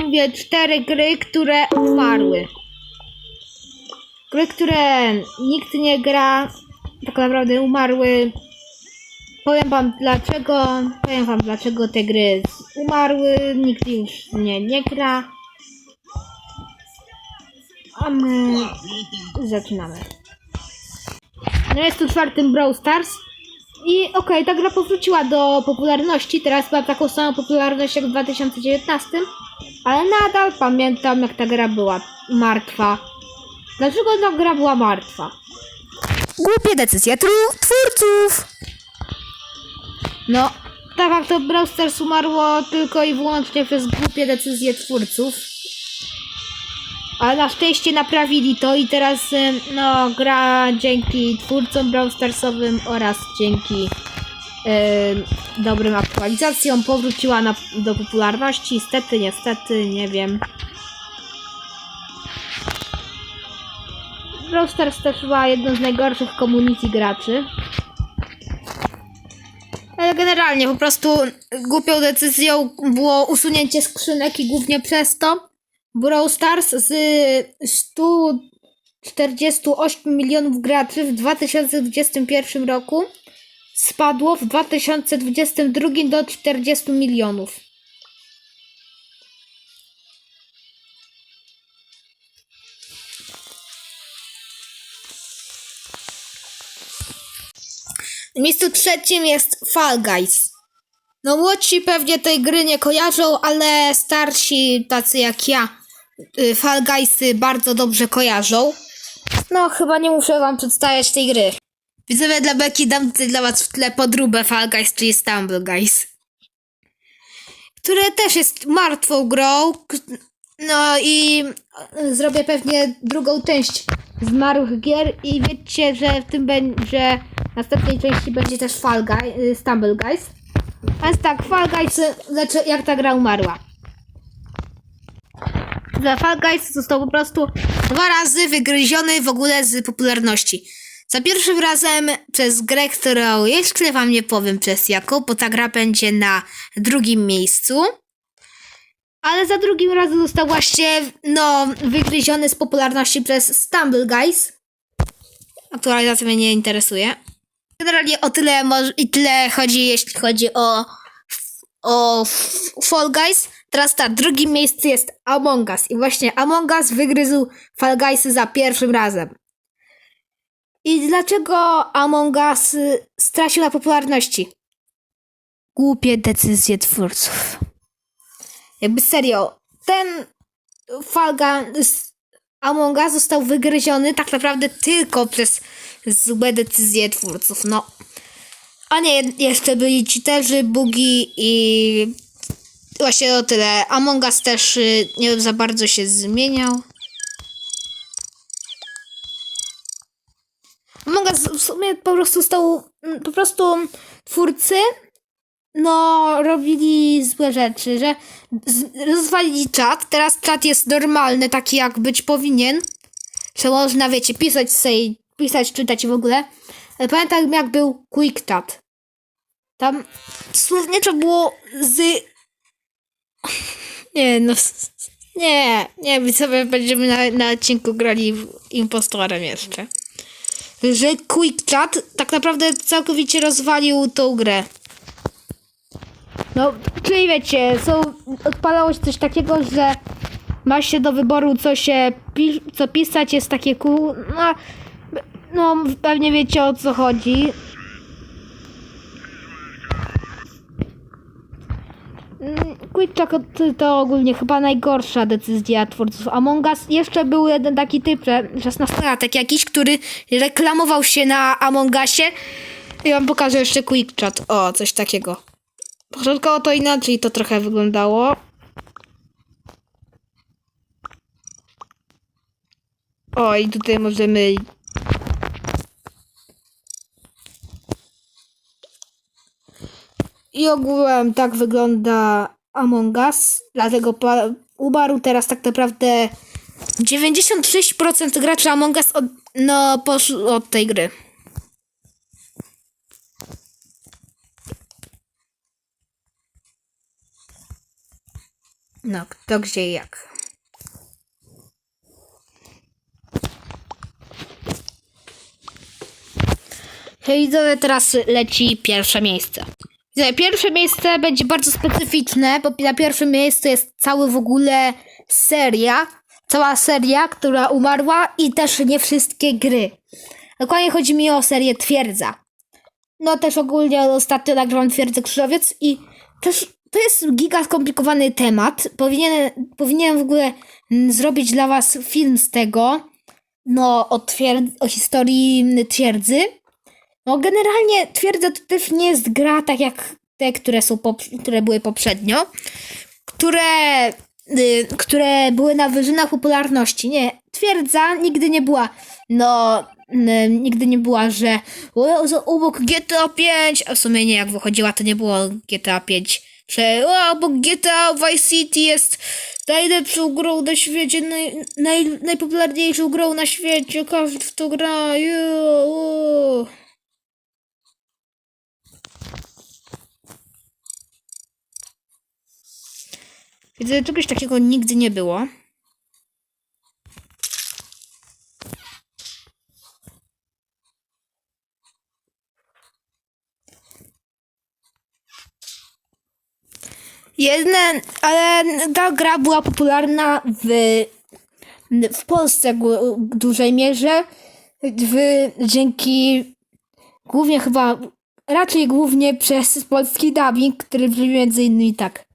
Mówię cztery gry, które umarły. Gry, które nikt nie gra, tak naprawdę umarły. Powiem wam dlaczego, powiem wam dlaczego te gry umarły, nikt już nie, nie gra. A my zaczynamy. No jest tu czwartym Brawl Stars. I okej, ta gra powróciła do popularności, teraz ma taką samą popularność jak w 2019, ale nadal pamiętam jak ta gra była martwa. Dlaczego ta gra była martwa? Głupie decyzje twórców. No, tak jak to Brawl Stars umarło tylko i wyłącznie przez głupie decyzje twórców. Ale na szczęście naprawili to i teraz no, gra dzięki twórcom Brawl Starsowym oraz dzięki dobrym aktualizacjom powróciła na, do popularności. Niestety, niestety, nie wiem. Brawl Stars też była jedną z najgorszych community graczy. Ale generalnie po prostu głupią decyzją było usunięcie skrzynek i głównie przez to Brawl Stars z 148 milionów graczy w 2021 roku spadło w 2022 do 40 milionów. W miejscu trzecim jest Fall Guys. No młodsi pewnie tej gry nie kojarzą, ale starsi, tacy jak ja, y, Fall Guysy bardzo dobrze kojarzą. No chyba nie muszę wam przedstawiać tej gry. Widzowie dla Beki dam tutaj dla was w tle podróbę Fall Guys, czyli Stumble Guys. Które też jest martwą grą. No i y, zrobię pewnie drugą część zmarłych gier i wiecie, że w tym będzie, w następnej części będzie też Fall Guy, y, Stumble Guys. Więc tak, Fall Guys, znaczy jak ta gra umarła. Za Fall Guys został po prostu dwa razy wygryziony w ogóle z popularności. Za pierwszym razem przez grę, którą jeszcze wam nie powiem przez jaką, bo ta gra będzie na drugim miejscu. Ale za drugim razem został właśnie, no, wygryziony z popularności przez Stumble Guys. Aktualizacja mnie nie interesuje. Generalnie o tyle i tyle chodzi, jeśli chodzi o, o Fall Guys. Teraz tak, drugim miejscu jest Among Us. I właśnie Among Us wygryzł Fall Guysy za pierwszym razem. I dlaczego Among Us y, stracił na popularności? Głupie decyzje twórców. Jakby serio, ten Fall Guys Among Us został wygryziony tak naprawdę tylko przez złe decyzje twórców, no. A nie, jeszcze byli cheaterzy, bugi i właśnie o tyle. Among Us też y, nie za bardzo się zmieniał. Among Us w sumie po prostu stał, mm, po prostu twórcy no, robili złe rzeczy, że rozwalili czat. Teraz czat jest normalny, taki jak być powinien. Że można, wiecie, pisać sobie, pisać, czytać w ogóle. Ale pamiętam, jak był quick chat. Tam słowniczo było z... Nie, no... Nie, nie, sobie będziemy na, na odcinku grali impostorem jeszcze. Że quick chat tak naprawdę całkowicie rozwalił tą grę. No, czyli wiecie, są, odpalało się coś takiego, że ma się do wyboru, co się, pi- co pisać, jest takie no, no, pewnie wiecie o co chodzi. Chat to- ogólnie chyba najgorsza decyzja twórców Among Us. Jeszcze był jeden taki typ, że 16-latek jakiś, który reklamował się na Among Usie. I wam pokażę jeszcze Quick Chat. O, coś takiego. Początkowo to inaczej to trochę wyglądało. O, i tutaj możemy. I ogółem tak wygląda Among Us. Dlatego umarł teraz tak naprawdę 96% graczy Among Us od, no, poszło od tej gry. No, kto gdzie i jak. Hej, teraz leci pierwsze miejsce. Pierwsze miejsce będzie bardzo specyficzne, bo na pierwszym miejscu jest cały w ogóle seria, cała seria, która umarła i też nie wszystkie gry. Dokładnie chodzi mi o serię Twierdza. No też ogólnie ostatnio nagrałam Twierdzę Krzyżowiec i też to jest giga skomplikowany temat. Powinien, powinienem w ogóle zrobić dla was film z tego, no o, twierd- o historii Twierdzy. No generalnie Twierdza to też nie jest gra tak jak te, które, są które były poprzednio, które, y, które były na wyżynach popularności. Nie, Twierdza nigdy nie była, no n- nigdy nie była, że o, obok GTA 5, a w sumie nie, jak wychodziła to nie było GTA 5, że o, obok GTA Vice City jest najlepszą grą na świecie, naj, naj, najpopularniejszą grą na świecie, każdy w to gra, jo, o. Widzę, czegoś takiego nigdy nie było. Jedna, ale ta gra była popularna w, w Polsce w dużej mierze. W, dzięki głównie chyba, raczej głównie przez polski dubbing, który brzmi między innymi tak.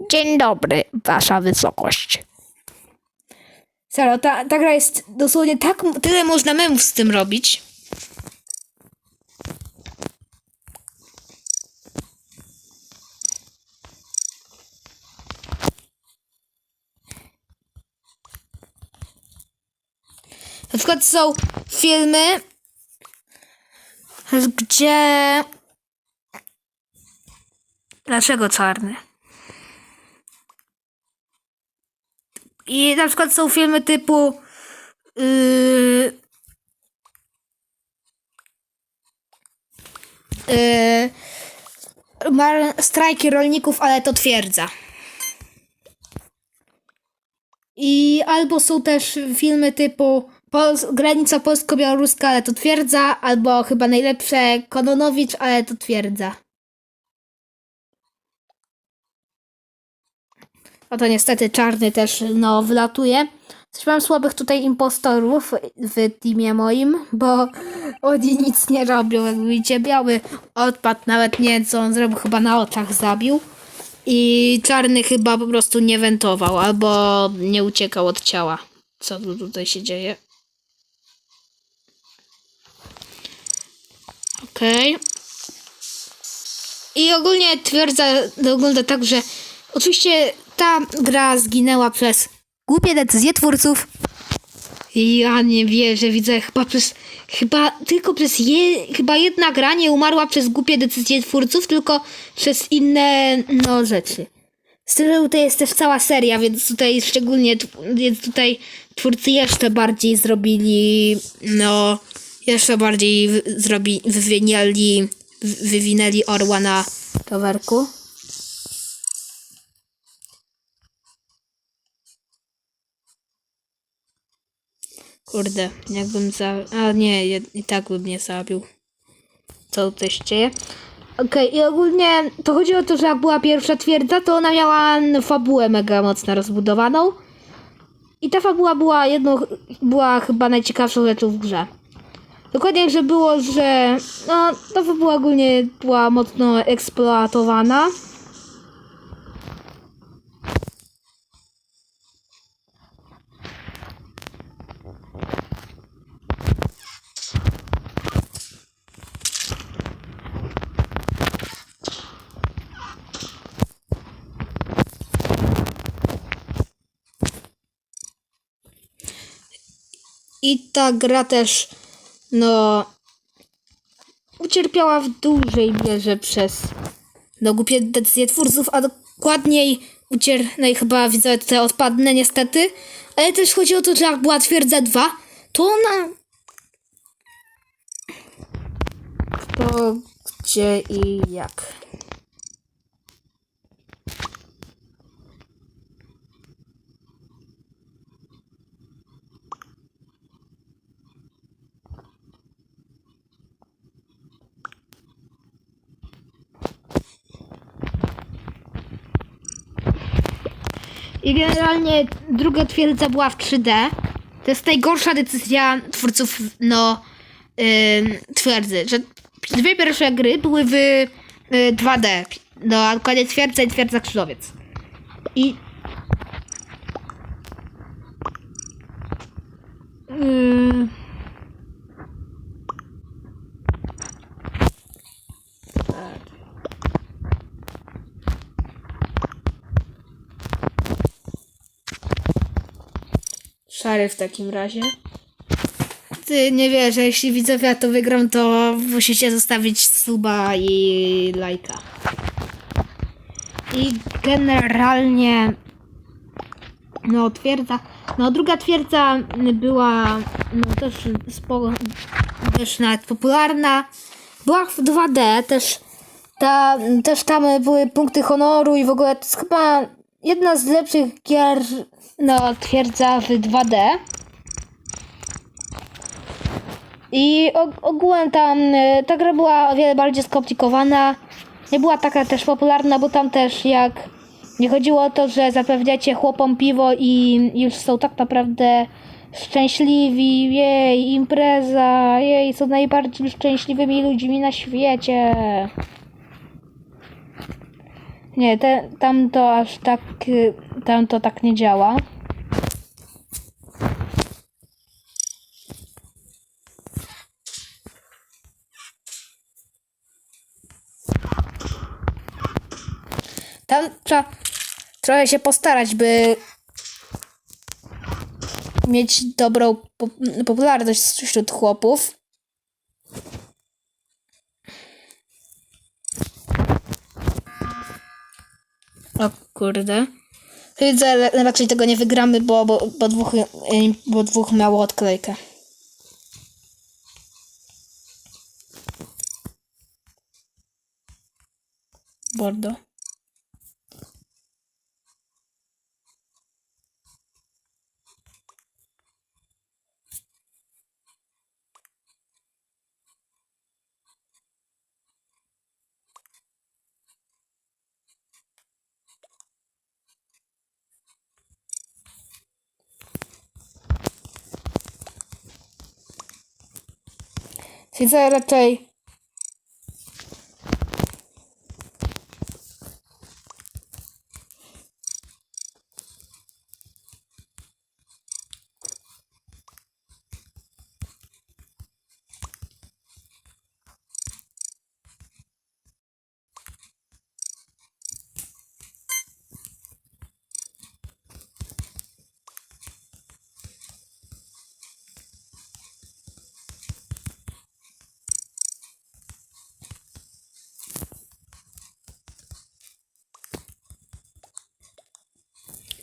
Dzień dobry, wasza wysokość. Serio, ta, ta gra jest dosłownie tak, tyle można memów z tym robić. Na przykład są filmy, gdzie... Dlaczego czarny? I na przykład są filmy typu. Yy, yy, strajki rolników, ale to twierdza. I albo są też filmy typu granica polsko-białoruska, ale to twierdza, albo chyba najlepsze Kononowicz, ale to twierdza. No to niestety czarny też no wylatuje. Coś mam słabych tutaj impostorów w teamie moim, bo oni nic nie robią. Jak widzicie, biały odpadł, nawet nie co on zrobił, chyba na oczach zabił. I czarny chyba po prostu nie wentował, albo nie uciekał od ciała. Co tu tutaj się dzieje? Okej. I ogólnie twierdza, wygląda tak, że oczywiście ta gra zginęła przez Głupie decyzje twórców. ja nie wierzę, widzę chyba przez chyba tylko przez je, chyba jedna gra nie umarła przez głupie decyzje twórców, tylko przez inne no rzeczy. Z tym, że tutaj jest też cała seria, więc tutaj szczególnie więc tutaj twórcy jeszcze bardziej zrobili no jeszcze bardziej zrobi, wywinęli wy- wywinęli orła na rowerku. Kurde, jakbym za... A nie, i tak bym nie zabił. Co tutaj się dzieje? Okej, i ogólnie to chodzi o to, że jak była pierwsza twierdza, to ona miała fabułę mega mocno rozbudowaną. I ta fabuła była jedną, była chyba najciekawszą rzeczą w grze. Dokładnie, że było, że no, ta fabuła ogólnie była mocno eksploatowana. I ta gra też, no, ucierpiała w dużej mierze przez, no, głupie decyzje twórców, a dokładniej ucier... No i chyba widzę tutaj odpadnę niestety, ale też chodzi o to, że jak była twierdza 2, to ona... To gdzie i jak? I generalnie druga twierdza była w 3D. To jest najgorsza decyzja twórców, no, ym, twierdzy, że dwie pierwsze gry były w y, 2D. No, a dokładnie twierdza i twierdza krzyżowiec. I... Szary w takim razie. Ty nie wiesz, że jeśli widzowie to wygram, to musicie zostawić suba i lajka. I generalnie no twierdza, no druga twierdza była no też sporo, też nawet popularna. Była w 2D też ta, też tam były punkty honoru i w ogóle to jest chyba jedna z lepszych gier no twierdza w 2D. I og- ogółem tam y, ta gra była o wiele bardziej skomplikowana. Nie była taka też popularna, bo tam też jak nie chodziło o to, że zapewniacie chłopom piwo i już są tak naprawdę szczęśliwi. Jej, impreza, jej, są najbardziej szczęśliwymi ludźmi na świecie. Nie, te, tam to aż tak, y, tam to tak nie działa. Tam trzeba trochę się postarać, by mieć dobrą po popularność wśród chłopów. O kurde. Ale raczej tego nie wygramy, bo, bo, bo, dwóch, y, bo dwóch miało odklejkę. Bordo. Widzę raczej.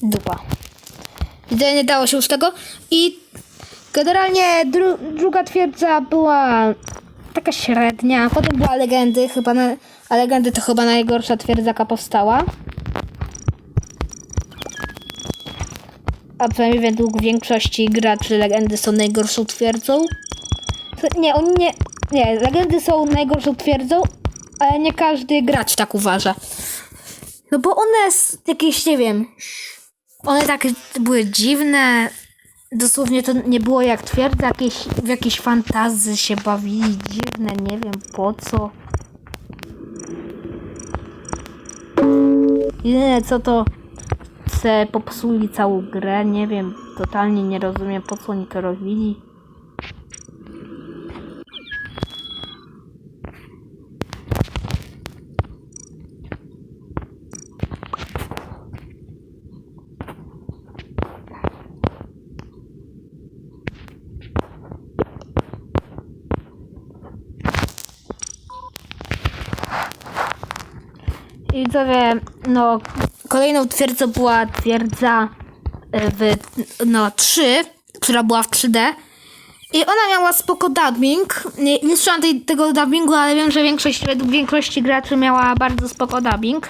Dupa. Nie dało się już tego. I generalnie dru druga twierdza była taka średnia. Potem była legendy, chyba na, a legendy to chyba najgorsza twierdza, jaka powstała. A przynajmniej według większości graczy legendy są najgorszą twierdzą. Nie, oni nie. Nie, legendy są najgorszą twierdzą, ale nie każdy gracz tak uważa. No bo one jakieś, nie wiem, one tak były dziwne. Dosłownie to nie było jak twierdza, jakieś, w jakieś fantazy się bawili, dziwne, nie wiem po co. Jedyne co to se popsuli całą grę, nie wiem, totalnie nie rozumiem po co oni to robili. I no, kolejną twierdzą była twierdza y, w, no, 3, która była w 3D. I ona miała spoko dubbing. Nie, nie słyszałam tej, tego dubbingu, ale wiem, że większość, według większości graczy miała bardzo spoko dubbing.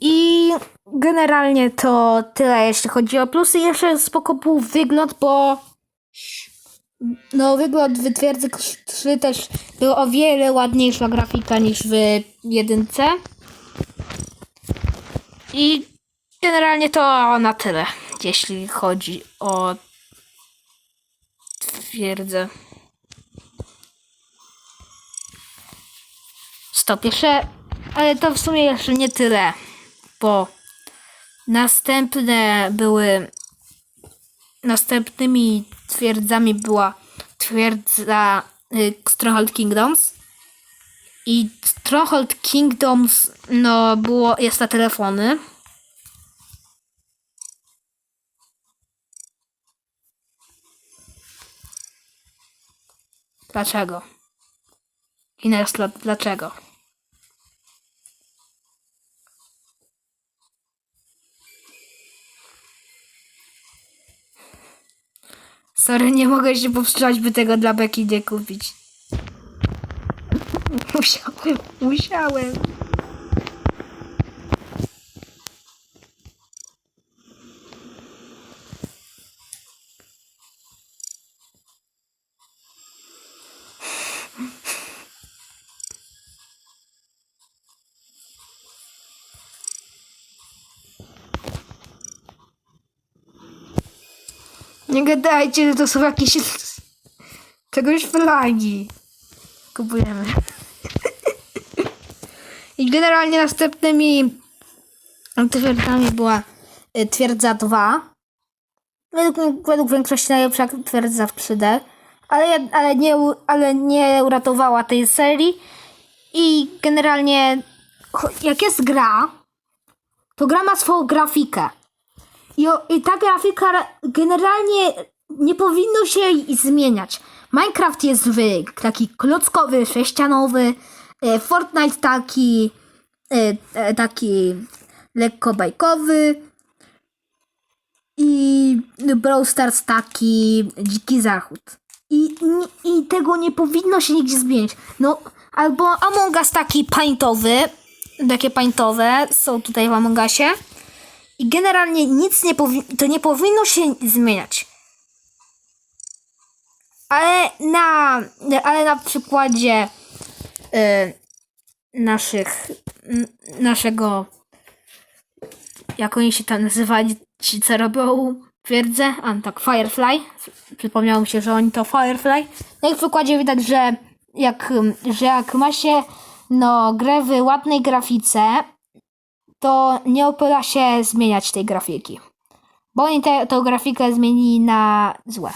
I generalnie to tyle, jeśli chodzi o plusy. Jeszcze spoko był wygląd, bo no, wygląd w Twierdzy 3 też był o wiele ładniejsza grafika niż w jedynce. I generalnie to na tyle, jeśli chodzi o twierdzę. Stop, jeszcze, ale to w sumie jeszcze nie tyle, bo następne były, następnymi twierdzami była twierdza y, Stronghold Kingdoms i Stronghold Kingdoms, no, było, jest na telefony. Dlaczego? Ines, dla- dlaczego? Sorry, nie mogę się powstrzymać, by tego dla Beki nie kupić. Musiałem, musiałem. Nie gadajcie, że to są jakieś czegoś flagi. Kupujemy. I generalnie następnymi twierdzami była y, twierdza 2. Według, według większości najlepsza twierdza w 3D, ale, ale, nie, ale nie uratowała tej serii. I generalnie, jak jest gra, to gra ma swoją grafikę. I, o, I ta grafika ra- generalnie nie powinno się zmieniać. Minecraft jest w taki klockowy, sześcianowy, e, Fortnite taki, e, e, taki lekko bajkowy i Brawl Stars taki dziki zachód. I, i, I tego nie powinno się nigdzie zmienić. No, albo Among Us taki paintowy, takie paintowe są tutaj w Among Usie. I generalnie nic nie to nie powinno się zmieniać. Ale na, ale na przykładzie y, naszych, naszego, jak oni się tam nazywali, ci co robią twierdzę, a tak, Firefly, przypomniało mi się, że oni to Firefly. Na ich przykładzie widać, że jak, że jak ma się no, grę w ładnej grafice, to nie opłaca się zmieniać tej grafiki. Bo oni tę grafikę zmienili na złe.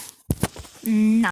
No.